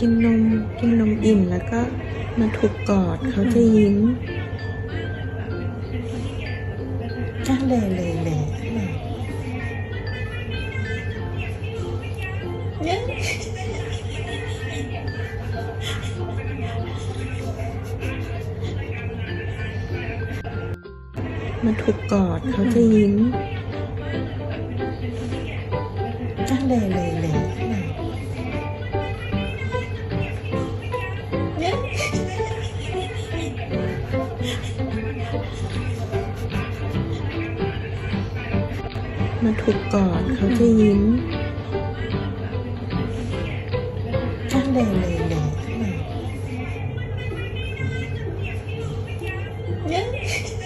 กินนมกินนมอิ่มแล้วก็มาถูกกอดเขาจะยิ้มอะเลยเลยเลยมาถูกกอดเขาจะยิ้มอะเลยเลยเลย มาถูกกอดเขาจะยิ้มอะเลยเลยเลยเลย Thank